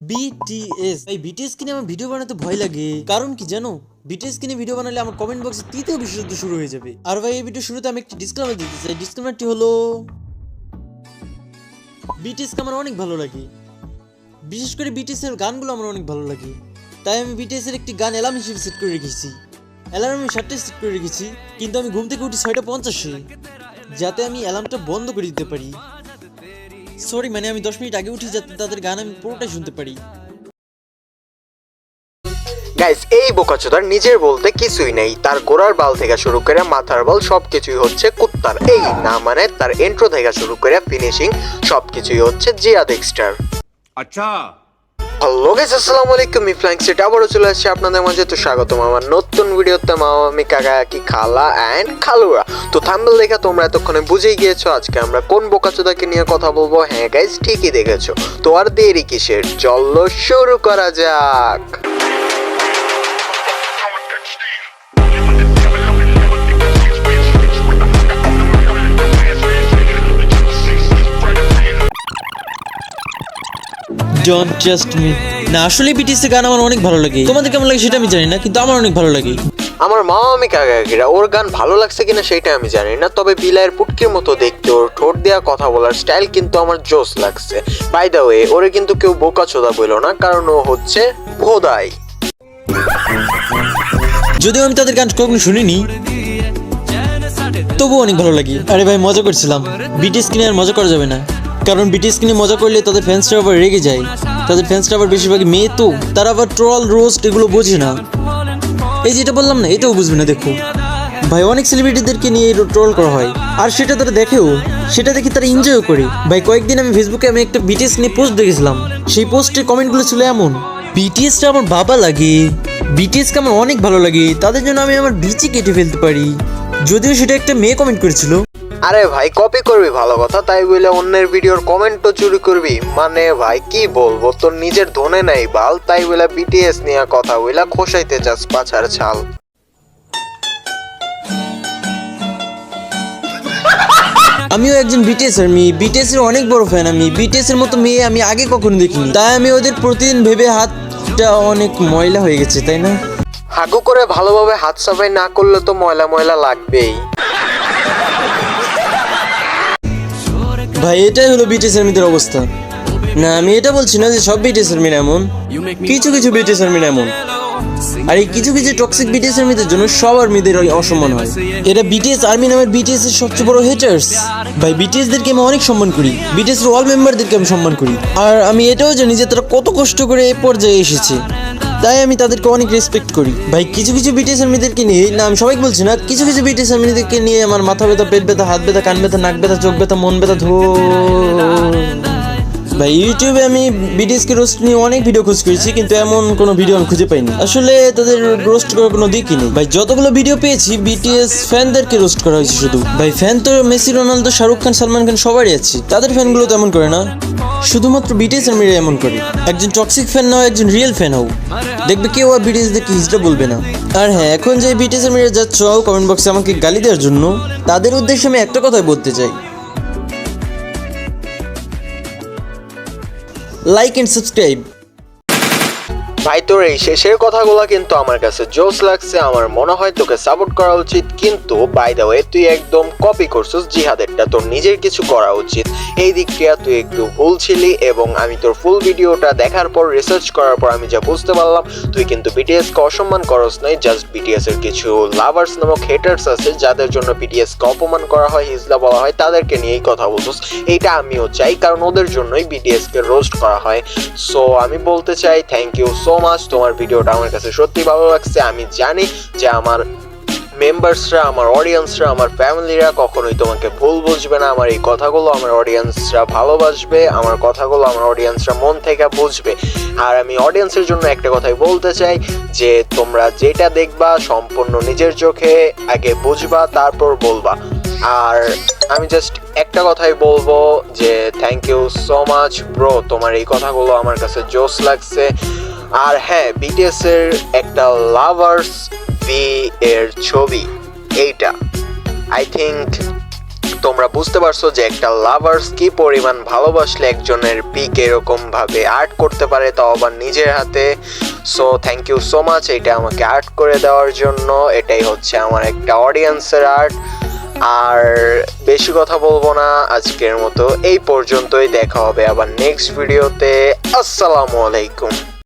BTS এই BTS কিনে আমার ভিডিও বানাতে ভয় লাগে। কারণ কি জানো? বিটিএস কিনে ভিডিও বানালে আমার কমেন্ট বক্সে তৃতীয় বিশ্বযুদ্ধ শুরু হয়ে যাবে। আর ভাই, এই ভিডিও শুরুতে আমি একটি ডিসক্লেমার দিতে চাই। ডিসক্লেমারটি হলো বিটিএস আমার অনেক ভালো লাগে। বিশেষ করে বিটিএস এর গানগুলো আমার অনেক ভালো লাগে। তাই আমি বিটিএস এর একটি গান অ্যালার্ম হিসেবে সেট করে রেখেছি। অ্যালার্ম আমি সাতটায় সেট করে রেখেছি, কিন্তু আমি ঘুম থেকে উঠি ছয়টা পঞ্চাশে, যাতে আমি অ্যালার্মটা বন্ধ করে দিতে পারি। সরি মানে আমি দশ মিনিট আগে উঠি যাতে তাদের গান আমি পুরোটাই শুনতে পারি। গাইস এই বোকাচোদার নিজের বলতে কিছুই নেই। তার গোড়ার বাল থেকে শুরু করে মাথার বাল সবকিছুই হচ্ছে কুত্তার। এই না মানে তার এন্ট্রো থেকে শুরু করে ফিনিশিং সবকিছুই হচ্ছে জিয়া ডেক্সটার আচ্ছা। হ্যালো গাইস আসসালামু আলাইকুম মি ফ্ল্যাঙ্ক সেট আবারও চলে আসছি আপনাদের মাঝে। তো স্বাগতম আমার নতুন ভিডিওতে কাকা কি খালা অ্যান্ড খালুরা। তো থাম্বেল দেখে তোমরা এতক্ষণে বুঝেই গিয়েছো আজকে আমরা কোন বোকাচোদাকে নিয়ে কথা বলব। হ্যাঁ গাইস ঠিকই দেখেছ। তো আর দেরি কিসের? চলো শুরু করা যাক। ডোন্ট জাস্ট মি না আসলে বিটিএস এর গান আমার অনেক ভালো লাগে। তোমাদের কেমন লাগে সেটা আমি জানি না কিন্তু আমার অনেক ভালো লাগে। আমার মা আমি কাকাকিরা ওর গান ভালো লাগছে কিনা সেটা আমি জানি না তবে বিলায়ের পুটকির মতো দেখতে ওর ঠোঁট দেওয়া কথা বলার স্টাইল কিন্তু আমার জোস লাগছে। বাই দ্য ওয়ে ওরে কিন্তু কেউ বোকা চোদা বইল না কারণ ও হচ্ছে ভোদাই। যদিও আমি তাদের গান কখনো শুনিনি তবুও অনেক ভালো লাগে। আরে ভাই মজা করছিলাম। বিটিএস কিনে আর মজা করা যাবে না। কারণ বিটিএস কিনে মজা করলে তাদের ফ্যান্সরা আবার রেগে যায়। তাদের ফ্যান্সরা আবার বেশিরভাগই মেয়ে তো। তারা আবার ট্রল রোস্ট এগুলো বোঝে না। এই যেটা বললাম না, এটাও বুঝবে না, দেখো। ভাই, অনেক সেলিব্রিটিদেরকে নিয়ে ট্রল করা হয়। আর সেটা তারা দেখেও, সেটা দেখে তারা এনজয়ও করে। ভাই, কয়েকদিন আমি ফেসবুকে আমি একটা বিটিএস নিয়ে পোস্ট দেখেছিলাম। সেই পোস্টের কমেন্টগুলো ছিল এমন বিটিএসটা আমার বাবা লাগে। বিটিএসকে আমার অনেক ভালো লাগে। তাদের জন্য আমি আমার বিচি কেটে ফেলতে পারি। যদিও সেটা একটা মেয়ে কমেন্ট করেছিল। আরে ভাই কপি করবি ভালো কথা তাই বলে অন্যের ভিডিওর কমেন্টও চুরি করবি। মানে ভাই কি বলব তোর নিজের ধনে নাই বাল তাই বলে বিটিএস নিয়ে কথা বইলা খোসাইতে চাস পাছার ছাল। আমিও একজন বিটিএস এর মেয়ে বিটিএস এর অনেক বড় ফ্যান আমি। বিটিএস এর মতো মেয়ে আমি আগে কখনো দেখিনি। তাই আমি ওদের প্রতিদিন ভেবে হাতটা অনেক ময়লা হয়ে গেছে তাই না? হাগু করে ভালোভাবে হাত সাফাই না করলে তো ময়লা ময়লা লাগবেই। ভাই, এটাই হলো বিটিএস এর মেয়েদের অবস্থা। না, আমি এটা বলছি না যে সব বিটিএস এর মেয়ে এমন। কিছু কিছু বিটিএস এর মেয়ে এমন। আর এই কিছু কিছু টক্সিক বিটিএস এর মেয়েদের জন্য সবার মেয়েদের ওই অসম্মান হয়। এটা বিটিএস আর্মি নামের বিটিএস এর সবচেয়ে বড় হেটার্স ভাই বিটিএস দেরকে আমি অনেক সম্মান করি। বিটিএস এর অল মেম্বারদেরকে আমি সম্মান করি। আর আমি এটাও জানি যে তারা কত কষ্ট করে এই পর্যায়ে এসেছে। তাই আমি তাদেরকে অনেক রেসপেক্ট করি। ভাই, কিছু কিছু বিটিএস আর্মিদেরকে নিয়ে না আমি সবাই বলছি না, কিছু কিছু বিটিএস আর্মিদেরকে নিয়ে আমার মাথা ব্যথা, পেট ব্যথা, হাত ব্যথা, কান ব্যথা, নাক ব্যথা, চোখ ব্যথা, মন ব্যথা ধো ভাই ইউটিউবে আমি বিটিএস কে রোস্ট নিয়ে অনেক ভিডিও খোঁজ করেছি, কিন্তু এমন কোনো ভিডিও আমি খুঁজে পাইনি। আসলে তাদের রোস্ট করার কোনো দিকই নেই। ভাই, যতগুলো ভিডিও পেয়েছি, বিটিএস ফ্যানদেরকে রোস্ট করা হয়েছে শুধু। ভাই ফ্যান তো মেসি, রোনালদো, শাহরুখ খান, সালমান খান সবারই আছে। তাদের ফ্যানগুলো তো এমন করে না। শুধুমাত্র বিটিএস এর মেয়েরা এমন করে। একজন টক্সিক ফ্যান নাও, একজন রিয়েল ফ্যান হও। দেখবে কেউ আর বিটিএস দেখে হিজড়া বলবে না। আর হ্যাঁ এখন যে বিটিএস এর মেয়েরা যাচ্ছ কমেন্ট বক্সে আমাকে গালি দেওয়ার জন্য, তাদের উদ্দেশ্যে আমি একটা কথাই বলতে চাই। like and subscribe. ভাই, তোর এই শেষের কথাগুলো কিন্তু আমার কাছে জোস লাগছে। আমার মনে হয় তোকে সাপোর্ট করা উচিত। কিন্তু বাই দ্য ওয়ে তুই একদম কপি করছিস জিহাদেরটা। তোর নিজের কিছু করা উচিত। এই দিকটা তুই একটু ভুল ছিলি এবং আমি তোর ফুল ভিডিওটা দেখার পর রিসার্চ করার পর আমি যা বুঝতে পারলাম, তুই কিন্তু বিটিএস কে অসম্মান করস নাই। জাস্ট বিটিএস এর কিছু লাভার্স নামক হেটার্স আছে, যাদের জন্য বিটিএস কে অপমান করা হয়, হিজলা বলা হয়, তাদেরকে নিয়েই কথা বলছিস। এইটা আমিও চাই, কারণ ওদের জন্যই বিটিএস কে রোস্ট করা হয়। সো আমি বলতে চাই থ্যাংক ইউ মাচ তোমার ভিডিওটা আমার কাছে সত্যি ভালো লাগছে। আমি জানি যে আমার মেম্বার্সরা আমার অডিয়েন্সরা আমার ফ্যামিলিরা কখনোই তোমাকে ভুল বুঝবে না। আমার এই কথাগুলো আমার অডিয়েন্সরা ভালোবাসবে, আমার কথাগুলো আমার অডিয়েন্সরা মন থেকে বুঝবে। আর আমি অডিয়েন্সের জন্য একটা কথাই বলতে চাই, যে তোমরা যেটা দেখবা সম্পূর্ণ নিজের চোখে আগে বুঝবা, তারপর বলবা। আর আমি জাস্ট একটা কথাই বলব যে thank you so much bro তোমার এই কথাগুলো আমার কাছে জোস লাগছে। আর হ্যাঁ বিটিএস এর একটা লাভার্স ভি এর ছবি, এইটা। আই থিঙ্ক তোমরা বুঝতে পারছ যে একটা লাভার্স কি পরিমাণ ভালোবাসলে একজনের পিক এরকম ভাবে আর্ট করতে পারে তাও আবার নিজের হাতে। So thank you so much এটা আমাকে আর্ট করে দেওয়ার জন্য। এটাই হচ্ছে আমার একটা অডিয়েন্সের আর্ট আর বেশি কথা বলব না, আজকের মতো এই পর্যন্তই। দেখা হবে আবার নেক্সট ভিডিওতে আসসালামু আলাইকুম।